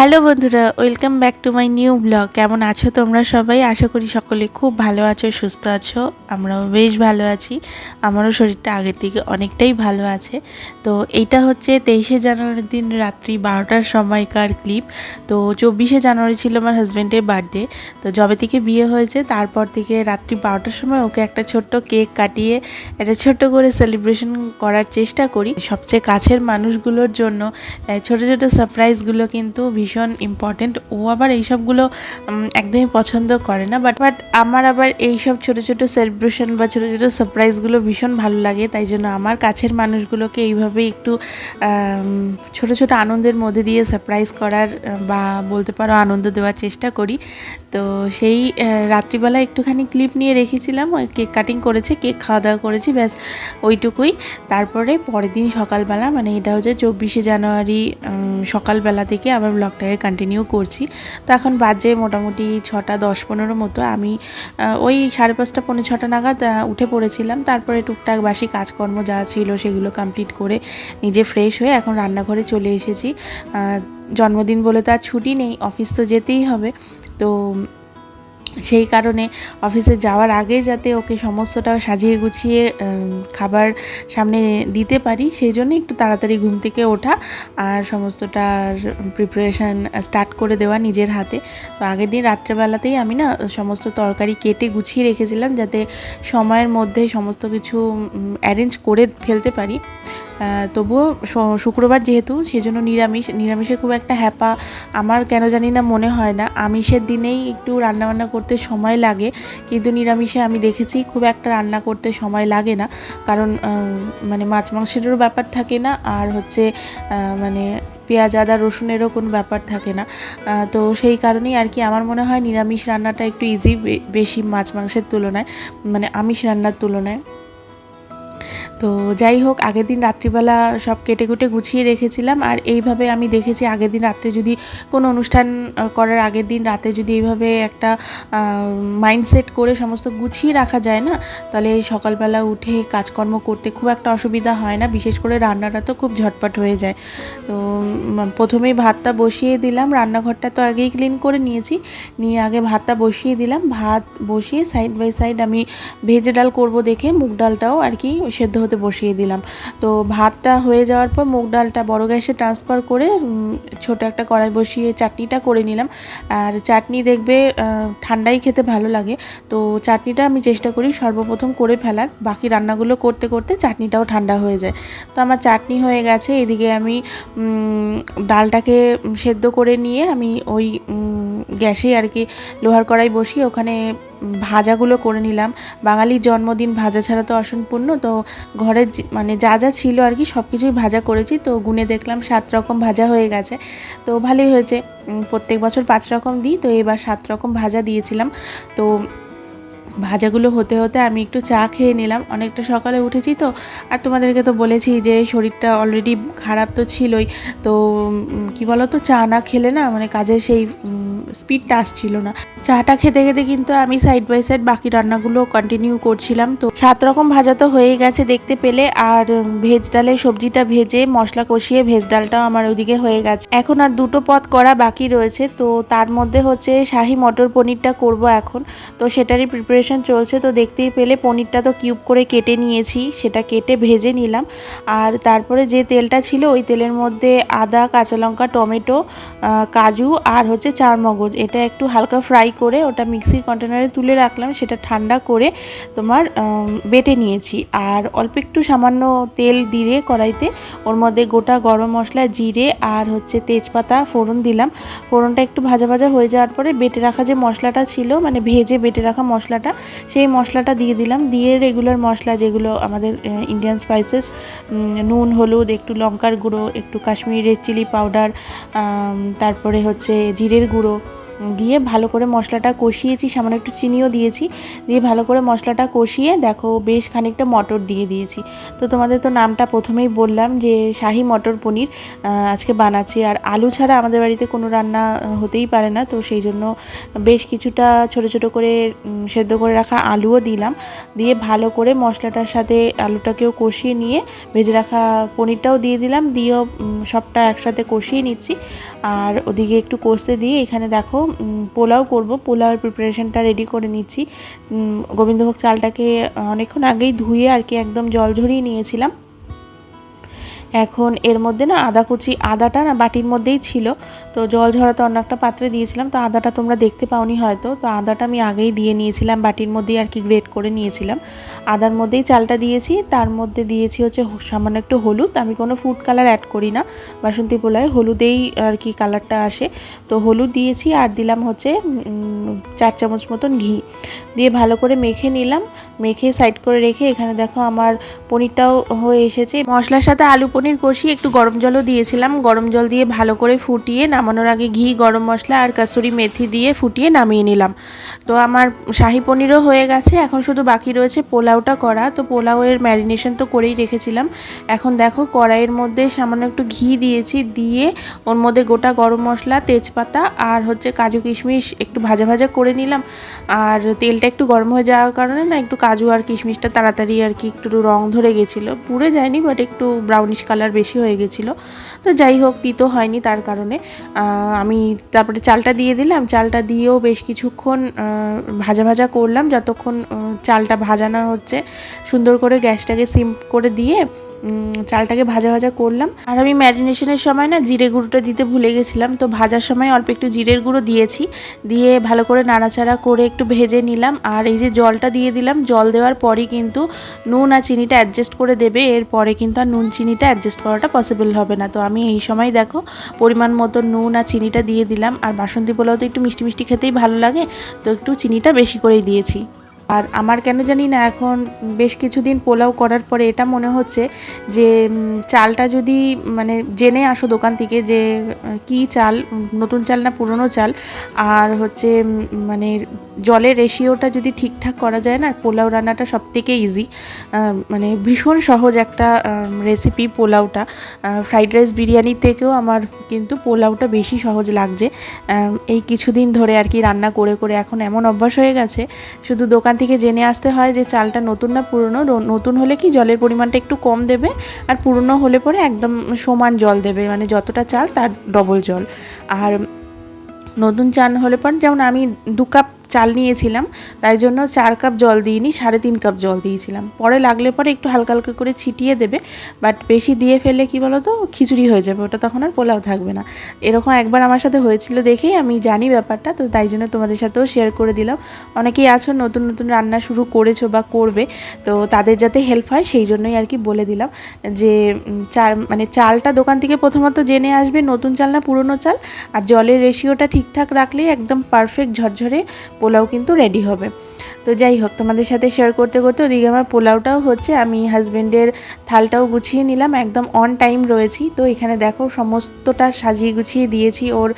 Hello বন্ধুরা, welcome back to my new blog. কেমন আছো তোমরা সবাই? আশা করি সকলে খুব ভালো আছো, সুস্থ আছো। আমরাও বেশ ভালো আছি। আমারও শরীরটা আগের থেকে অনেকটাই ভালো আছে। তো এইটা হচ্ছে তেইশে জানুয়ারির দিন রাত্রি বারোটার সময়কার ক্লিপ। তো চব্বিশে জানুয়ারি ছিল আমার হাজব্যান্ডের বার্থডে। তো যবে থেকে বিয়ে হয়েছে, তারপর থেকে রাত্রি বারোটার সময় ওকে একটা ছোট্ট কেক কাটিয়ে, একটা ছোট্ট করে সেলিব্রেশন করার চেষ্টা করি। সবচেয়ে কাছের মানুষগুলোর জন্য ছোট ছোট সারপ্রাইজগুলো কিন্তু ইম্পর্টেন্ট ও আবার এইসবগুলো একদমই পছন্দ করে না বাট বাট আমার আবার এইসব ছোটো ছোটো সেলিব্রেশন বা ছোটো ছোটো সারপ্রাইজগুলো ভীষণ ভালো লাগে, তাই জন্য আমার কাছের মানুষগুলোকে এইভাবে একটু ছোট ছোট আনন্দের মধ্যে দিয়ে সারপ্রাইজ করার, বা বলতে পারো আনন্দ দেওয়ার চেষ্টা করি। তো সেই রাত্রিবেলা একটুখানি ক্লিপ নিয়ে রেখেছিলাম, ওই কেক কাটিং করেছে কেক খাওয়া দাওয়া করেছি, ব্যাস ওইটুকুই। তারপরে পরের দিন সকালবেলা মানে এটা হচ্ছে চব্বিশে জানুয়ারি সকালবেলা থেকে আবার ব্লগটাকে কন্টিনিউ করছি। তো এখন বাজে মোটামুটি ছটা দশ পনেরো মতো। আমি ওই সাড়ে পাঁচটা পনেরো ছটা নাগাদ উঠে পড়েছিলাম। তারপরে টুকটাক বাসি কাজকর্ম যা ছিল সেগুলো কমপ্লিট করে নিজে ফ্রেশ হয়ে এখন রান্নাঘরে চলে এসেছি। জন্মদিন বলে তো আর ছুটি নেই, অফিস তো যেতেই হবে। তো সেই কারণে অফিসে যাওয়ার আগে যাতে ওকে সমস্তটা সাজিয়ে গুছিয়ে খাবার সামনে দিতে পারি, সেই জন্য একটু তাড়াতাড়ি ঘুম থেকে ওঠা আর সমস্তটার প্রিপারেশান স্টার্ট করে দেওয়া নিজের হাতে। তো আগের দিন রাত্রেবেলাতেই আমি না সমস্ত তরকারি কেটে গুছিয়ে রেখেছিলাম যাতে সময়ের মধ্যে সমস্ত কিছু অ্যারেঞ্জ করে ফেলতে পারি। তবুও শুক্রবার যেহেতু, সেজন্য নিরামিষ, নিরামিষে খুব একটা হ্যাপা আমার কেন জানি না মনে হয় না। আমিষের দিনেই একটু রান্নাবান্না করতে সময় লাগে, কিন্তু নিরামিষে আমি দেখেছি খুব একটা রান্না করতে সময় লাগে না। কারণ মানে মাছ মাংসেরও ব্যাপার থাকে না, আর হচ্ছে মানে পেঁয়াজ, আদা, রসুনেরও কোনো ব্যাপার থাকে না। তো সেই কারণেই আর কি আমার মনে হয় নিরামিষ রান্নাটা একটু ইজি বেশি মাছ মাংসের তুলনায় মানে আমিষ রান্নার তুলনায়। তো যাই হোক, আগের দিন রাত্রিবেলা সব কেটে কুটে গুছিয়ে রেখেছিলাম আর এইভাবে আমি দেখেছি আগের দিন রাত্রে যদি কোনো অনুষ্ঠান করার আগের দিন রাতে যদি এইভাবে একটা মাইন্ডসেট করে সমস্ত গুছিয়ে রাখা যায় না, তাহলে সকালবেলা উঠে কাজকর্ম করতে খুব একটা অসুবিধা হয় না, বিশেষ করে রান্নাটা তো খুব ঝটপট হয়ে যায়। তো প্রথমেই ভাতটা বসিয়ে দিলাম, রান্নাঘরটা তো আগেই ক্লিন করে নিয়েছি, নিয়ে আগে ভাতটা বসিয়ে দিলাম, ভাত বসিয়ে সাইড বাই সাইড আমি ভেজে ডাল করব দেখে, মুগ ডালটাও আর কি সেদ্ধ হতে বসিয়ে দিলাম। তো ভাতটা হয়ে যাওয়ার পর মুগ ডালটা বড় গ্যাসে ট্রান্সফার করে ছোট একটা কড়াই বসিয়ে চাটনিটা করে নিলাম। আর চাটনি দেখবে ঠান্ডাই খেতে ভালো লাগে। তো চাটনিটা আমি চেষ্টা করি সর্বপ্রথম করে ফেলার। বাকি রান্নাগুলো করতে করতে চাটনিটাও ঠান্ডা হয়ে যায়। তো আমার চাটনি হয়ে গেছে। এদিকে আমি ডালটাকে সেদ্ধ করে নিয়ে আমি ওই গ্যাসে আর কি লোহার কড়াই বসিয়ে ওখানে ভাজাগুলো করে নিলাম। বাঙালির জন্মদিন ভাজা ছাড়া তো অসম্পূর্ণ। তো ঘরে মানে যা যা ছিল আর কি সব কিছুই ভাজা করেছি। তো গুনে দেখলাম সাত রকম ভাজা হয়ে গেছে। তো ভালোই হয়েছে। প্রত্যেক বছর পাঁচ রকম দিই। তো এবার সাত রকম ভাজা দিয়েছিলাম। তো ভাজাগুলো হতে হতে আমি একটু চা খেয়ে নিলাম। অনেকটা সকালে উঠেছি তো। আর তোমাদেরকে তো বলেছি যে, শরীরটা অলরেডি খারাপ তো ছিলই। তো কি বলো তো চা না খেলে না মানে কাজের সেই স্পিডটা আসছিল না। চাটা খেতে খেতে কিন্তু আমি সাইড বাই সাইড বাকি রান্নাগুলো কন্টিনিউ করছিলাম তো। সাত রকম ভাজা তো হয়ে গেছে দেখতে পেলে। আর ভেজ ডালে সবজিটা ভেজে মশলা কষিয়ে ভেজ ডালটাও আমার ওইদিকে হয়ে গেছে। এখন আর দুটো পদ করা বাকি রয়েছে। তো তার মধ্যে হচ্ছে শাহি মটর পনিরটা করব এখন। তো সেটারই প্রিপারেশন চলছে, তো দেখতেই পেলে পনিরটা তো কিউব করে কেটে নিয়েছি, সেটা কেটে ভেজে নিলাম। আর তারপরে যে তেলটা ছিল, ওই তেলের মধ্যে আদা, কাঁচা লঙ্কা, টমেটো কাজু আর হচ্ছে চার মগজ এটা একটু হালকা ফ্রাই করে ওটা মিক্সির কন্টেনারে তুলে রাখলাম, সেটা ঠান্ডা করে তোমার বেটে নিয়েছি। আর অল্প একটু সামান্য তেল দিয়ে কড়াইতে, ওর মধ্যে গোটা গরম মশলা, জিরে আর হচ্ছে তেজপাতা, ফোড়ন দিলাম। ফোড়নটা একটু ভাজা ভাজা হয়ে যাওয়ার পরে বেটে রাখা যে মশলাটা ছিল মানে ভেজে বেটে রাখা মশলাটা সেই মশলাটা দিয়ে দিলাম। দিয়ে রেগুলার মশলা যেগুলো আমাদের ইন্ডিয়ান স্পাইসেস নুন, হলুদ, একটু লঙ্কার গুঁড়ো, একটু কাশ্মীরের চিলি পাউডার তারপরে হচ্ছে জিরের গুঁড়ো দিয়ে ভালো করে মশলাটা কষিয়েছি, সামান্য একটু চিনিও দিয়েছি, দিয়ে ভালো করে মশলাটা কষিয়ে দেখো বেশ খানিকটা মটর দিয়ে দিয়েছি। তো তোমাদের তো নামটা প্রথমেই বললাম যে শাহি মটর পনির আজকে বানাচ্ছি। আর আলু ছাড়া আমাদের বাড়িতে কোনো রান্না হতেই পারে না। তো সেই জন্য বেশ কিছুটা ছোট ছোট করে সেদ্ধ করে রাখা আলুও দিলাম। দিয়ে ভালো করে মশলাটার সাথে আলুটাকেও কষিয়ে নিয়ে ভেজে রাখা পনিরটাও দিয়ে দিলাম। দিয়েও সবটা একসাথে কষিয়ে নিচ্ছি। আর ওদিকে একটু কষতে দিয়ে এখানে দেখো পোলাও করব। পোলাওয়ের প্রিপারেশনটা রেডি করে নিচ্ছি। গোবিন্দভোগ চালটাকে অনেকক্ষণ আগেই ধুয়ে আর কি একদম জল ঝরিয়ে নিয়েছিলাম। এখন এর মধ্যে না আদা কুচি, আদাটা না বাটির মধ্যেই ছিল। তো জল ঝরাতে অন্য একটা পাত্রে দিয়েছিলাম। তো আদাটা তোমরা দেখতে পাওনি হয়তো। তো আদাটা আমি আগেই দিয়ে নিয়েছিলাম, বাটির মধ্যেই আর কি গ্রেট করে নিয়েছিলাম। আদার মধ্যেই চালটা দিয়েছি। তার মধ্যে দিয়েছি হচ্ছে সামান্য একটু হলুদ। আমি কোনো ফুড কালার অ্যাড করি না। বাসন্তী পোলায় হলুদেই আর কি কালারটা আসে। তো হলুদ দিয়েছি আর দিলাম হচ্ছে চার চামচ মতন ঘি। দিয়ে ভালো করে মেখে নিলাম। মেখে সাইড করে রেখে এখানে দেখো আমার পনিরটাও হয়ে এসেছে। মশলার সাথে আলু পনির কষিয়ে একটু গরম জলও দিয়েছিলাম। গরম জল দিয়ে ভালো করে ফুটিয়ে নামানোর আগে ঘি, গরম মশলা আর কাসুরি মেথি দিয়ে ফুটিয়ে নামিয়ে নিলাম। তো আমার শাহি পনিরও হয়ে গেছে। এখন শুধু বাকি রয়েছে পোলাওটা করা। তো পোলাওয়ের ম্যারিনেশন তো করেই রেখেছিলাম। এখন দেখো কড়াইয়ের মধ্যে সামান্য একটু ঘি দিয়েছি। দিয়ে ওর মধ্যে গোটা গরম মশলা, তেজপাতা আর হচ্ছে কাজু কিশমিশ একটু ভাজা ভাজা করে নিলাম। আর তেলটা একটু গরম হয়ে যাওয়ার কারণে না একটু কাজু আর কিশমিশটা তাড়াতাড়ি আর কি একটু রং ধরে গেছিল। পুড়ে যায়নি বাট একটু ব্রাউনিশ কালার বেশি হয়ে গেছিল। তো যাই হোক, তিতো হয়নি তার কারণে। আমি তারপরে চালটা দিয়ে দিলাম। চালটা দিয়েও বেশ কিছুক্ষণ ভাজা ভাজা করলাম। যতক্ষণ চালটা চালটা ভাজানো হচ্ছে, সুন্দর করে গ্যাসটাকে সিম করে দিয়ে চালটাকে ভাজা ভাজা করলাম। আর আমি ম্যারিনেশনের সময় না জিরে গুঁড়োটা দিতে ভুলে গেছিলাম, তো ভাজার সময় অল্প একটু জিরের গুঁড়ো দিয়েছি। দিয়ে ভালো করে নাড়াচাড়া করে একটু ভেজে নিলাম। আর এই যে জলটা দিয়ে দিলাম, জল দেওয়ার পরই কিন্তু নুন আর চিনিটা অ্যাডজাস্ট করে দেবে। এরপরে কিন্তু আর নুন চিনিটা অ্যাডজাস্ট করাটা পসিবল হবে না। তো আমি এই সময় দেখো, পরিমাণ মতো নুন আর চিনিটা দিয়ে দিলাম। আর বাসন্তী পোলাও তো একটু মিষ্টি মিষ্টি খেতেই ভালো লাগে, তো একটু চিনিটা বেশি করেই দিয়েছি। আর আমার কেন জানি না এখন বেশ কিছুদিন পোলাও করার পরে এটা মনে হচ্ছে যে চালটা যদি মানে জেনে আসো দোকান থেকে যে কি চাল, নতুন চাল না পুরনো চাল। আর হচ্ছে মানে জলের রেশিওটা যদি ঠিকঠাক করা যায় না, পোলাও রান্নাটা সব থেকে ইজি মানে ভীষণ সহজ একটা রেসিপি পোলাওটা। ফ্রাইড রাইস বিরিয়ানির থেকেও আমার কিন্তু পোলাওটা বেশি সহজ লাগছে। এই কিছুদিন ধরে আর কি রান্না করে করে এখন এমন অভ্যাস হয়ে গেছে, শুধু দোকান থেকে জেনে আসতে হয় যে চালটা নতুন না পুরনো নতুন হলে কি জলের পরিমাণটা একটু কম দেবে? আর পুরনো হলে পরে একদম সমান জল দেবে মানে যতটা চাল তার ডবল জল। আর নতুন চাল হলে পর যেমন আমি দু কাপ চাল নিয়েছিলাম, তাই জন্য চার কাপ জল দিইনি, সাড়ে তিন কাপ জল দিয়েছিলাম। পরে লাগলে পরে একটু হালকা হালকা করে ছিটিয়ে দেবে বাট বেশি দিয়ে ফেললে কি বলো তো খিচুড়ি হয়ে যাবে, ওটা তখন আর পোলাও থাকবে না। এরকম একবার আমার সাথে হয়েছিল দেখেই, আমি জানি ব্যাপারটা, তো তাই জন্য তোমাদের সাথেও শেয়ার করে দিলাম। অনেকেই আছো, নতুন নতুন রান্না শুরু করেছ বা করবে, তো তাদের যাতে হেল্প হয়, সেই জন্যই আর কি বলে দিলাম যে চাল মানে চালটা দোকান থেকে প্রথমত জেনে আসবে, নতুন চাল না পুরনো চাল, আর জলের রেশিওটা ঠিকঠাক রাখলেই একদম পারফেক্ট ঝরঝরে পোলাও কিন্তু রেডি হবে। তো যাই হোক, তোমাদের সাথে শেয়ার করতে করতে ওদিকে আমার পোলাওটাও হচ্ছে। আমি হাজব্যান্ডের থালটাও গুছিয়ে নিলাম, একদম অন টাইম রয়েছি। তো এখানে দেখো সমস্তটা সাজিয়ে গুছিয়ে দিয়েছি ওর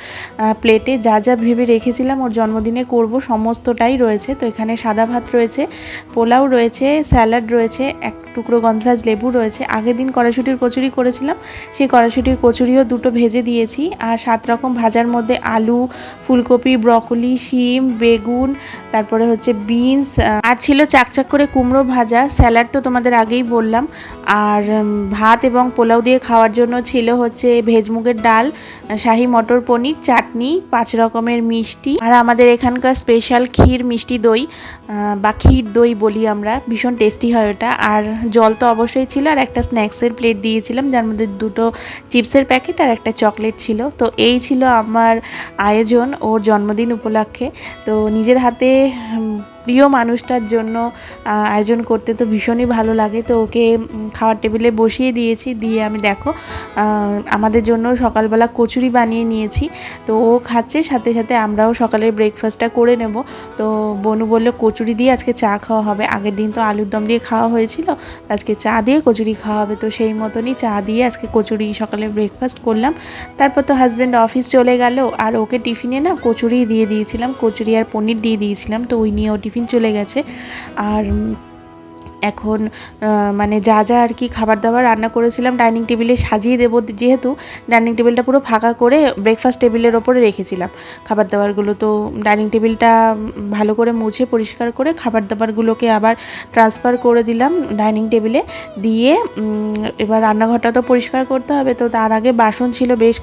প্লেটে যা যা ভেবে রেখেছিলাম ওর জন্মদিনে করব, সমস্তটাই রয়েছে। তো এখানে সাদা ভাত রয়েছে, পোলাও রয়েছে, স্যালাড রয়েছে, এক টুকরো গন্ধরাজ লেবু রয়েছে। আগের দিন কড়াইশুটির কচুরি করেছিলাম, সেই কড়াইশুটির কচুরিও দুটো ভেজে দিয়েছি। আর সাত রকম ভাজার মধ্যে আলু, ফুলকপি, ব্রকলি, শিম, বেগুন, তারপরে হচ্ছে বিনস আর ছিল চাকচাক করে কুমড়ো ভাজা, স্যালাড তো তোমাদের আগেই বললাম। আর ভাত এবং পোলাও দিয়ে খাওয়ার জন্য ছিল হচ্ছে ভেজ মুগের ডাল, শাহি মটর পনির, চাটনি, পাঁচ রকমের মিষ্টি আর আমাদের এখানকার স্পেশাল ক্ষীর মিষ্টি দই বা ক্ষীর দই বলি আমরা। ভীষণ টেস্টি হয় ওটা। আর জল তো অবশ্যই ছিল আর একটা স্ন্যাক্সের প্লেট দিয়েছিলাম, যার মধ্যে দুটো চিপসের প্যাকেট আর একটা চকলেট ছিল। তো এই ছিল আমার আয়োজন ওর জন্মদিন উপলক্ষে। তো নিজের হাতে প্রিয় মানুষটার জন্য আয়োজন করতে তো ভীষণই ভালো লাগে। তো ওকে খাওয়ার টেবিলে বসিয়ে দিয়েছি। দিয়ে আমি দেখো আমাদের জন্য সকালবেলা কচুরি বানিয়ে নিয়েছি। তো ও খাচ্ছে, সাথে সাথে আমরাও সকালের ব্রেকফাস্টটা করে নেব। তো বনু বলল, কচুরি দিয়ে আজকে চা খাওয়া হবে। আগের দিন তো আলুর দম দিয়ে খাওয়া হয়েছিল। আজকে চা দিয়ে কচুরি খাওয়া হবে। তো সেই মতনই চা দিয়ে আজকে কচুরি সকালে ব্রেকফাস্ট করলাম। তারপর তো হাজব্যান্ড অফিস চলে গেল। আর ওকে টিফিনে না কচুরি দিয়ে দিয়েছিলাম। কচুরি আর পনির দিয়ে দিয়েছিলাম। তো ওই নিয়ে ও টিফিন চলে গেছে। আর এখন মানে যা যা আর কি খাবার দাবার রান্না করেছিলাম, ডাইনিং টেবিলে সাজিয়ে দেবো যেহেতু, ডাইনিং টেবিলটা পুরো ফাঁকা করে ব্রেকফাস্ট টেবিলের ওপরে রেখেছিলাম। খাবার দাবারগুলো তো ডাইনিং টেবিলটা ভালো করে মুছে, পরিষ্কার করে খাবার দাবারগুলোকে আবার ট্রান্সফার করে দিলাম ডাইনিং টেবিলে। দিয়ে এবার রান্নাঘরটা তো পরিষ্কার করতে হবে, তো তার আগে বাসন ছিল বেশ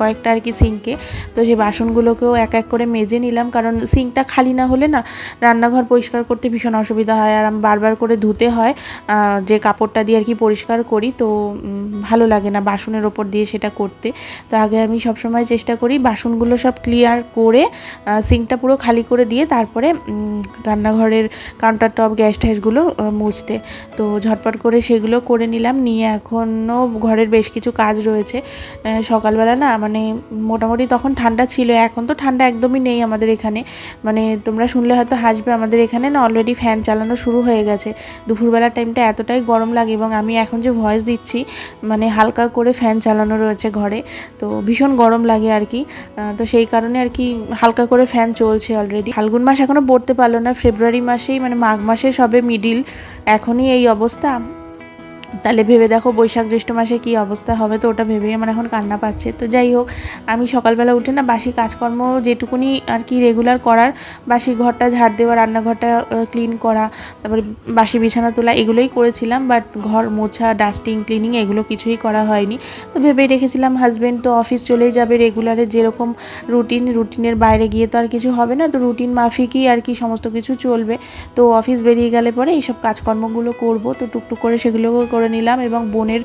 কয়েকটা আর কি সিঙ্কে। তো সেই বাসনগুলোকেও এক এক করে মেজে নিলাম, কারণ সিঙ্কটা খালি না হলে না রান্নাঘর পরিষ্কার করতে ভীষণ অসুবিধা হয়, আর আমি বারবার করে ধুতে হয় যে কাপড়টা দিয়ে আর কি পরিষ্কার করি, তো ভালো লাগে না বাসনের ওপর দিয়ে সেটা করতে। তো আগে আমি সবসময় চেষ্টা করি বাসনগুলো সব ক্লিয়ার করে সিঙ্কটা পুরো খালি করে দিয়ে তারপরে রান্নাঘরের কাউন্টার টপ গ্যাস ট্যাসগুলো মুছতে। তো ঝটপট করে সেগুলো করে নিলাম, নিয়ে এখনও ঘরের বেশ কিছু কাজ রয়েছে। সকালবেলা না মানে মোটামুটি তখন ঠান্ডা ছিল, এখন তো ঠান্ডা একদমই নেই আমাদের এখানে। মানে তোমরা শুনলে হয়তো হাসবে আমাদের এখানে না অলরেডি ফ্যান চালানো শুরু হয়ে গেছে। দুপুরবেলার টাইমটা এতটাই গরম লাগে এবং আমি এখন যে ভয়েস দিচ্ছি মানে হালকা করে ফ্যান চালানো রয়েছে ঘরে, তো ভীষণ গরম লাগে আর কি। তো সেই কারণে আর কি হালকা করে ফ্যান চলছে অলরেডি ফাল্গুন মাস এখনও পড়তে পারল না, ফেব্রুয়ারি মাসেই মানে মাঘ মাসে সবে মিডিল এখনই এই অবস্থা। তাহলে ভেবে দেখো বৈশাখ জ্যৈষ্ঠ মাসে কী অবস্থা হবে তো ওটা ভেবেই আমার এখন কান্না পাচ্ছে। তো যাই হোক, আমি সকালবেলা উঠে না বাসি কাজকর্ম যেটুকুনি আর কি রেগুলার করার, বাসি ঘরটা ঝাড় দেওয়া, রান্নাঘরটা ক্লিন করা, তারপরে বাসি বিছানা তোলা এগুলোই করেছিলাম বাট ঘর মোছা ডাস্টিং ক্লিনিং এগুলো কিছুই করা হয়নি। তো ভেবেই রেখেছিলাম হাজব্যান্ড তো অফিস চলেই যাবে রেগুলারের যেরকম রুটিন রুটিনের বাইরে গিয়ে তো আর কিছু হবে না, তো রুটিন মাফিকই আর কি সমস্ত কিছু চলবে। তো অফিস বেরিয়ে গেলে পরে এইসব কাজকর্মগুলো করব, তো টুকটুক করে সেগুলোকেও করে নিলাম এবং বোনের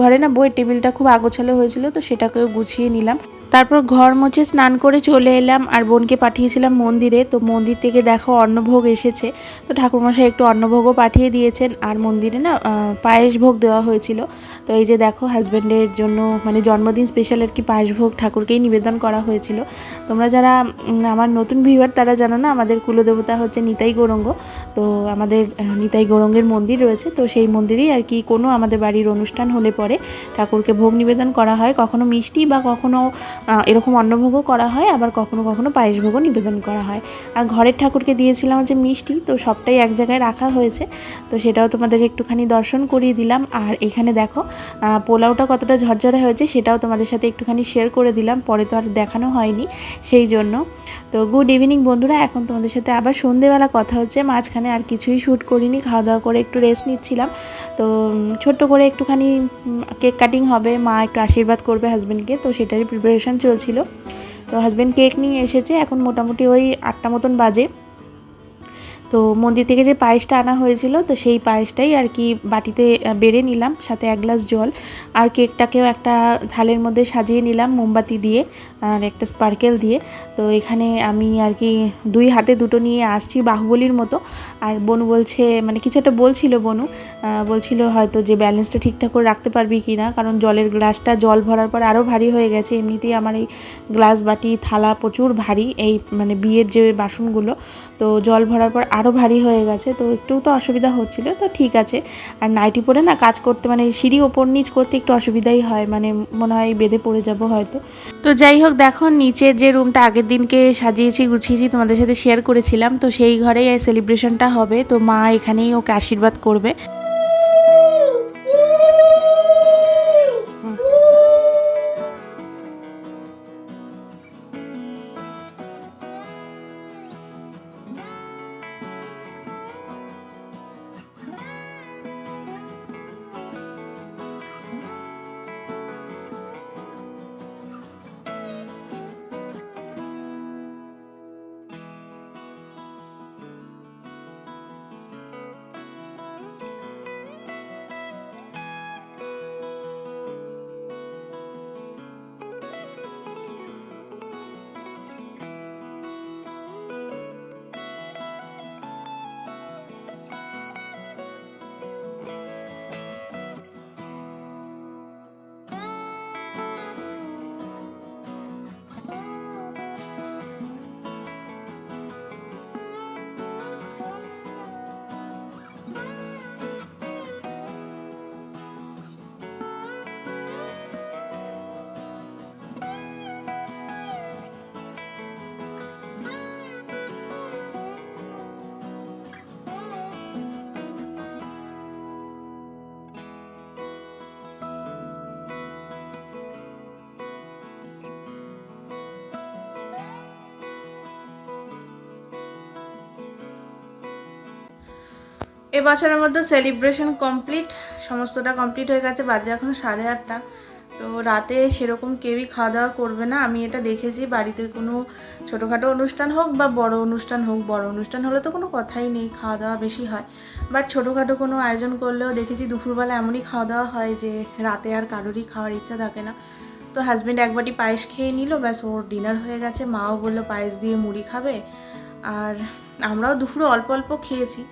ঘরে না বইয়ের টেবিলটা খুব আগোছালো হয়েছিল, তো সেটাকেও গুছিয়ে নিলাম। তারপর ঘর মুছে স্নান করে চলে এলাম আর বোনকে পাঠিয়েছিলাম মন্দিরে। তো মন্দির থেকে দেখো অন্নভোগ এসেছে। তো ঠাকুরমশাই একটু অন্নভোগও পাঠিয়ে দিয়েছেন। আর মন্দিরে না পায়েস ভোগ দেওয়া হয়েছিল। তো এই যে দেখো হাজব্যান্ডের জন্য মানে জন্মদিন স্পেশাল আর কি পায়েস ভোগ ঠাকুরকেই নিবেদন করা হয়েছিল। তোমরা যারা আমার নতুন ভিউয়ার তারা জানো না, আমাদের কুলদেবতা হচ্ছে নিতাই গৌরঙ্গ। তো আমাদের নিতাই গৌরঙ্গের মন্দির রয়েছে। তো সেই মন্দিরেই আর কি কোনো আমাদের বাড়ির অনুষ্ঠান হলে পরে ঠাকুরকে ভোগ নিবেদন করা হয়। কখনো মিষ্টি বা কখনো এরকম অন্নভোগও করা হয়, আবার কখনো কখনো পায়েসভোগও নিবেদন করা হয়। আর ঘরের ঠাকুরকে দিয়েছিলাম যে মিষ্টি, তো সবটাই এক জায়গায় রাখা হয়েছে। তো সেটাও তোমাদের একটুখানি দর্শন করিয়ে দিলাম। আর এখানে দেখো পোলাওটা কতটা ঝরঝরে হয়েছে সেটাও তোমাদের সাথে একটুখানি শেয়ার করে দিলাম। পরে তো আর দেখানো হয়নি, সেই জন্য। তো গুড ইভিনিং বন্ধুরা, এখন তোমাদের সাথে আবার সন্ধেবেলা কথা হচ্ছে। মাঝখানে আর কিছুই শ্যুট করিনি খাওয়া দাওয়া করে একটু রেস্ট নিচ্ছিলাম। তো ছোট্ট করে একটুখানি কেক কাটিং হবে, মা একটু আশীর্বাদ করবে হাজব্যান্ডকে তো সেটারই প্রিপারেশান চলছিল। তো হাজব্যান্ড কেক নিয়ে এসেছে, এখন মোটামুটি ওই আটটা মতন বাজে। তো মন্দির থেকে যে পায়েসটা আনা হয়েছিল, তো সেই পায়েসটাই আর কি বাটিতে বেড়ে নিলাম, সাথে এক গ্লাস জল। আর কেকটাকেও একটা থালের মধ্যে সাজিয়ে নিলাম মোমবাতি দিয়ে, আর একটা স্পার্কেল দিয়ে। তো এখানে আমি আর কি দুই হাতে দুটো নিয়ে আসছি বাহুবলীর মতো। আর বনু বলছে মানে কিছু একটা বলছিল বনু বলছিল হয়তো যে ব্যালেন্সটা ঠিকঠাক করে রাখতে পারবি কি না, কারণ জলের গ্লাসটা জল ভরার পর আরও ভারী হয়ে গেছে। এমনিতেই আমার এই গ্লাস বাটি, থালা প্রচুর ভারী, এই মানে বিয়ের যে বাসনগুলো, তো জল ভরার পর আরও ভারী হয়ে গেছে, তো একটু তো অসুবিধা হচ্ছিল, তো ঠিক আছে। আর নাইটি পরে না কাজ করতে মানে সিঁড়ি ওপর নিচ করতে একটু অসুবিধাই হয় মানে মনে হয় বেঁধে পড়ে যাব হয়তো। তো যাই হোক, দেখো নিচের যে রুমটা আগের দিনকে সাজিয়েছি, গুছিয়েছি, তোমাদের সাথে শেয়ার করেছিলাম, তো সেই ঘরেই সেলিব্রেশনটা হবে, তো মা এখানেই ওকে আশীর্বাদ করবে। এবছরের মধ্যে সেলিব্রেশন কমপ্লিট সমস্তটা কমপ্লিট হয়ে গেছে, বাজে এখন সাড়ে আটটা। তো রাতে সেরকম কেউই খাওয়া দাওয়া করবে না। আমি এটা দেখেছি, বাড়িতে কোনো ছোটোখাটো অনুষ্ঠান হোক বা বড় অনুষ্ঠান হোক, বড় অনুষ্ঠান হলে তো কোনো কথাই নেই খাওয়া দাওয়া বেশি হয়। বাট ছোটোখাটো কোনো আয়োজন করলেও দেখেছি দুপুরবেলা এমনই খাওয়া দাওয়া হয় যে রাতে আর কারোরই খাওয়ার ইচ্ছা থাকে না। তো হাজব্যান্ড এক বাটি পায়েস খেয়ে নিল, ব্যাস ওর ডিনার হয়ে গেছে। মাও বলল পায়েস দিয়ে মুড়ি খাবে। আর আমরাও দুপুরে অল্প অল্প খেয়েছি।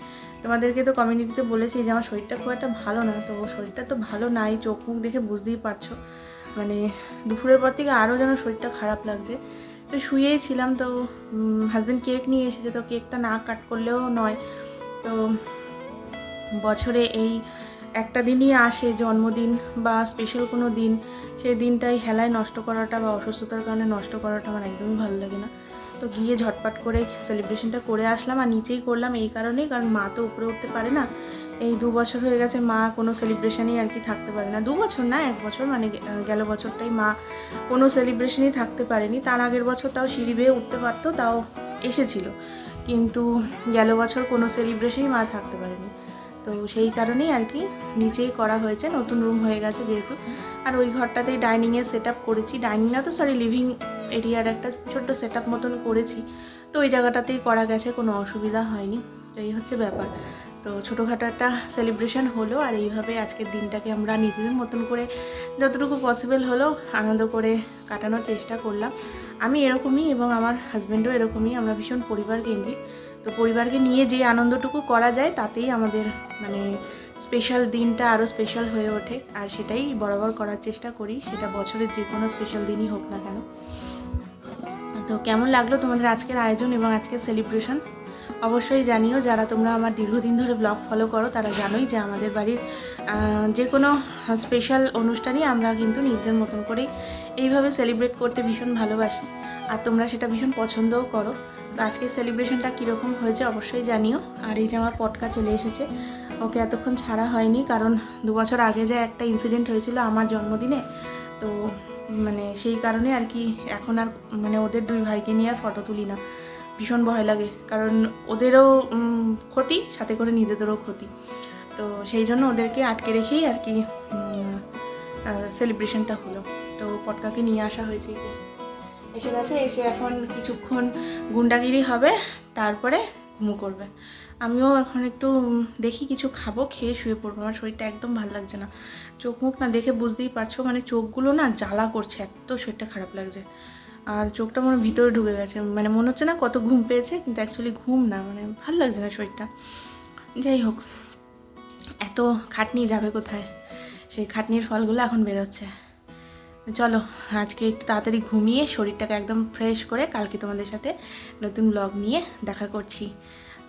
তোমাদেরকে তো কমিউনিটিতে বলেছি যে আমার শরীরটা খুব একটা ভালো না, তো শরীরটা তো ভালো নাই, চোখ মুখ দেখে বুঝতেই পারছ। মানে দুপুরের পর থেকে আরও যেন শরীরটা খারাপ লাগছে। তো শুয়েই ছিলাম, তো হাজব্যান্ড কেক নিয়ে এসেছে, তো কেকটা না কাট করলেও নয়। তো বছরে এই একটা দিনই আসে জন্মদিন বা স্পেশাল কোনো দিন, সেই দিনটাই হেলায় নষ্ট করাটা বা অসুস্থতার কারণে নষ্ট করাটা আমার একদমই ভালো লাগে না। তো গিয়ে ঝটপট করে সেলিব্রেশনটা করে আসলাম আর নিচেই করলাম এই কারণেই, কারণ মা তো উপরে উঠতে পারে না। এই দু বছর হয়ে গেছে মা কোনো সেলিব্রেশনেই আর কি থাকতে পারে না। দু বছর না, এক বছর মানে গেল বছরটাই মা কোনো সেলিব্রেশনেই থাকতে পারেনি। তার আগের বছর তাও সিঁড়ি বেয়ে উঠতে পারতো, তাও এসেছিল। কিন্তু গেল বছর কোনো সেলিব্রেশনই মা থাকতে পারেনি। তো সেই কারণেই আর কি নিচেই করা হয়েছে, নতুন রুম হয়ে গেছে যেহেতু। আর ওই ঘরটাতেই ডাইনিংয়ের সেট আপ করেছি। ডাইনিং না তো সরি লিভিং এরিয়ার একটা ছোট্ট সেট আপ মতন করেছি। তো ওই জায়গাটাতেই করা গেছে, কোনো অসুবিধা হয়নি। তো এই হচ্ছে ব্যাপার। তো ছোটোখাটো একটা সেলিব্রেশন হলো আর এইভাবে আজকের দিনটাকে আমরা নিজেদের মতন করে যতটুকু পসিবল হলো আনন্দ করে কাটানোর চেষ্টা করলাম। আমি এরকমই এবং আমার হাজব্যান্ডও এরকমই, আমরা ভীষণ পরিবার কেন্দ্রিক। তো পরিবারকে নিয়ে যে আনন্দটুকু করা যায়, তাতেই আমাদের মানে স্পেশাল দিনটা আরও স্পেশাল হয়ে ওঠে। আর সেটাই বরাবর করার চেষ্টা করি, সেটা বছরের যে কোনো স্পেশাল দিনই হোক না কেন। তো কেমন লাগল তোমাদের আজকের আয়োজন এবং আজকের সেলিব্রেশন অবশ্যই জানিও, যারা তোমরা আমার দীর্ঘদিন ধরে ব্লগ ফলো করো, তারা জানোই যে আমাদের বাড়ির যে কোনো স্পেশাল অনুষ্ঠানই আমরা কিন্তু নিজেদের মতন করেই এইভাবে সেলিব্রেট করতে ভীষণ ভালোবাসি। আর তোমরা সেটা ভীষণ পছন্দও করো। তো আজকে সেলিব্রেশনটা কীরকম হয়েছে অবশ্যই জানিও। আর এই যে আমার পটকা চলে এসেছে, ওকে এতক্ষণ ছাড়া হয়নি, কারণ দু বছর আগে যে একটা ইনসিডেন্ট হয়েছিল আমার জন্মদিনে, তো মানে সেই কারণে আর কি এখন আর মানে ওদের দুই ভাইকে নিয়ে আর ফটো তুলি না। ভীষণ ভয় লাগে। কারণ ওদেরও ক্ষতি, সাথে করে নিজেদেরও ক্ষতি। তো সেই জন্য ওদেরকে আটকে রেখেই আর কি সেলিব্রেশনটা হলো। তো পটকাকে নিয়ে আসা হয়েছে যে। এসে গেছে, এসে এখন কিছুক্ষণ গুন্ডাগিরি হবে। তারপরে ঘুমু করবে। আমিও এখন একটু দেখি কিছু খাব, খেয়ে শুয়ে পড়ব। আমার শরীরটা একদম ভালো লাগছে না। চোখ মুখ না দেখে বুঝতেই পারছ মানে চোখগুলো না জ্বালা করছে, এত শরীরটা খারাপ লাগছে। আর চোখটা মনে ভিতরে ঢুকে গেছে। মানে মনে হচ্ছে না কত ঘুম পেয়েছে, কিন্তু অ্যাকচুয়ালি ঘুম না মানে ভালো লাগছে না শরীরটা। যাই হোক, এত খাটনি যাবে কোথায়? সেই খাটনির ফলগুলো এখন বেরোচ্ছে। চলো, আজকে একটু তাড়াতাড়ি ঘুমিয়ে শরীরটাকে একদম ফ্রেশ করে কালকে তোমাদের সাথে নতুন ব্লগ নিয়ে দেখা করছি।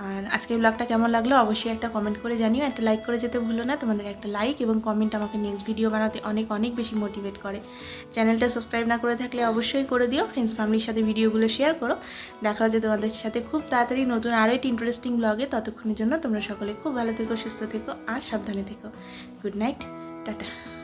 আর আজকে ব্লগটা কেমন লাগল অবশ্যই একটা কমেন্ট করে জানিও। একটা লাইক করে যেতে ভুলো না, তোমাদের একটা লাইক এবং কমেন্ট আমাকে নেক্সট ভিডিও বানাতে অনেক অনেক বেশি মোটিভেট করে। চ্যানেলটা সাবস্ক্রাইব না করে থাকলে অবশ্যই করে দিও। ফ্রেন্ডস ফ্যামিলির সাথে ভিডিওগুলো শেয়ার করো। দেখা হচ্ছে তোমাদের সাথে খুব তাড়াতাড়ি নতুন আরও একটি ইন্টারেস্টিং ব্লগে ততক্ষণের জন্য তোমরা সকলে খুব ভালো থেকো, সুস্থ থেকো আর সাবধানে থেকো। Good night tata.